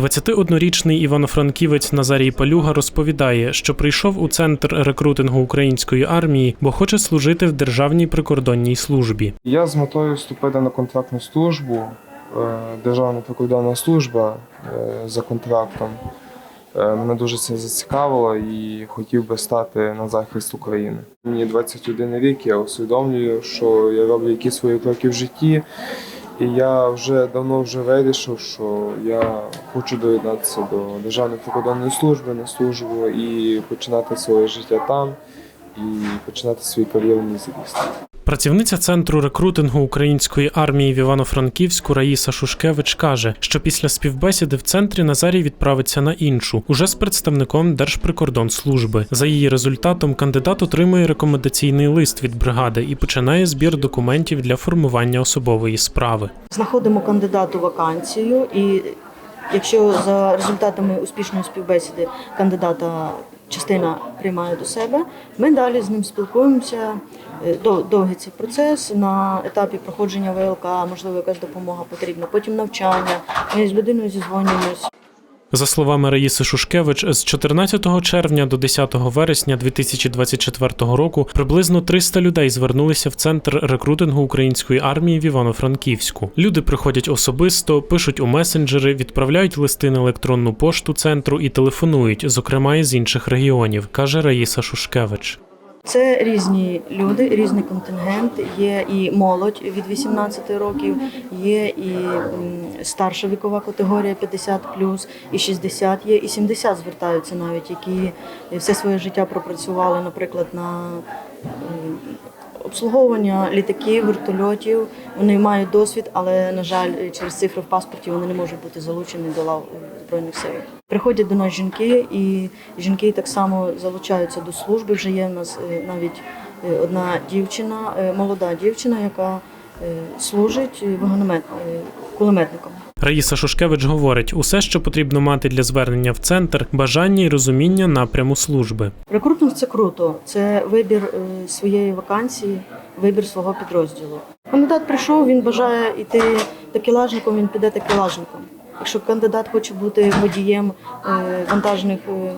21-річний івано-франківець Назарій Палюга розповідає, що прийшов у центр рекрутингу української армії, бо хоче служити в державній прикордонній службі. Я з метою вступити на контрактну службу, е, Державна прикордонна служба е, за контрактом. Е, Мене дуже це зацікавило і хотів би стати на захист України. Мені 21 рік, я усвідомлюю, що я роблю якісь свої кроки в житті, і я вже давно вже вирішив, що я хочу доєднатися до Державної прикордонної служби на службу і починати своє життя там, і починати свій кар'єрний зріст. Працівниця центру рекрутингу української армії в Івано-Франківську Раїса Шушкевич каже, що після співбесіди в центрі Назарій відправиться на іншу, уже з представником Держприкордонслужби. За її результатом кандидат отримує рекомендаційний лист від бригади і починає збір документів для формування особової справи. Знаходимо кандидату вакансію, і якщо за результатами успішної співбесіди кандидата частина приймає до себе, ми далі з ним спілкуємося. Е, Довгий цей процес на етапі проходження ВЛК, можливо, якась допомога потрібна, потім навчання. Ми з людиною зізвонюємось. За словами Раїси Шушкевич, з 14 червня до 10 вересня 2024 року приблизно 300 людей звернулися в центр рекрутингу української армії в Івано-Франківську. Люди приходять особисто, пишуть у месенджери, відправляють листи на електронну пошту центру і телефонують, зокрема із інших регіонів, каже Раїса Шушкевич. Це різні люди, різний контингент. Є і молодь від 18 років, є і старша вікова категорія 50 і 60, є і 70 звертаються навіть, які все своє життя пропрацювали, наприклад, на обслуговування літаків, вертольотів. Вони мають досвід, але на жаль, через цифри в паспорті вони не можуть бути залучені до лав збройних сил. Приходять до нас жінки, і жінки так само залучаються до служби. Вже є в нас е, навіть е, одна дівчина, е, молода дівчина, яка е, служить е, вогнемет, е, кулеметником. Раїса Шушкевич говорить, усе, що потрібно мати для звернення в центр, бажання і розуміння напряму служби. Рекрутинг це круто. Це вибір е, своєї вакансії, вибір свого підрозділу. Кандидат прийшов, він бажає йти такелажником, він піде такелажником. Якщо кандидат хоче бути водієм е, вантажних е,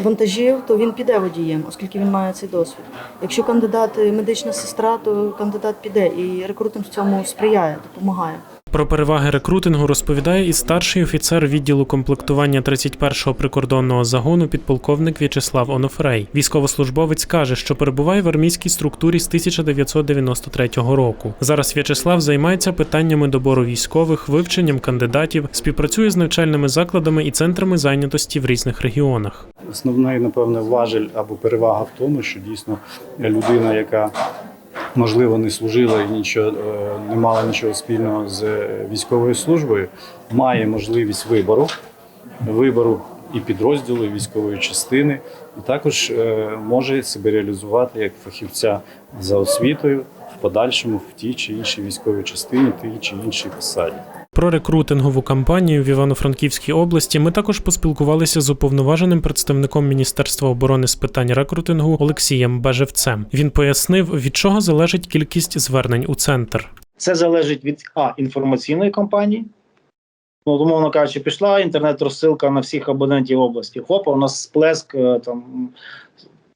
вантажів, то він піде водієм, оскільки він має цей досвід. Якщо кандидат е, медична сестра, то кандидат піде і рекрутинг в цьому сприяє, допомагає. Про переваги рекрутингу розповідає і старший офіцер відділу комплектування 31-го прикордонного загону підполковник В'ячеслав Онофрей. Військовослужбовець каже, що перебуває в армійській структурі з 1993 року. Зараз В'ячеслав займається питаннями добору військових, вивченням кандидатів, співпрацює з навчальними закладами і центрами зайнятості в різних регіонах. Основний, напевне, важель або перевага в тому, що дійсно людина, яка можливо не служила і нічого е, не мала нічого спільного з військовою службою, має можливість вибору, вибору і підрозділу, і військової частини, і також е, може себе реалізувати як фахівця за освітою в подальшому в тій чи іншій військовій частині, тій чи іншій посаді. Про рекрутингову кампанію в Івано-Франківській області ми також поспілкувалися з уповноваженим представником Міністерства оборони з питань рекрутингу Олексієм Бежевцем. Він пояснив, від чого залежить кількість звернень у центр. Це залежить від а інформаційної кампанії. Ну, умовно кажучи, пішла інтернет-розсилка на всіх абонентів області. Хопа, у нас сплеск е, там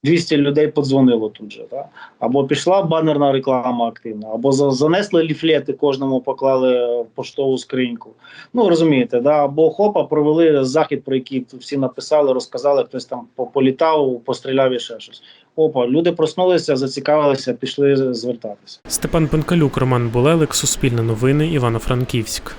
200 людей подзвонило тут же. Да? Або пішла банерна реклама активна, або занесли ліфлети, кожному поклали в поштову скриньку. Ну розумієте, да? або хопа провели захід, про який всі написали, розказали, хтось там по- політав, постріляв і ще щось. Опа, люди проснулися, зацікавилися, пішли звертатися. Степан Пенкалюк, Роман Булелик, Суспільне новини, Івано-Франківськ.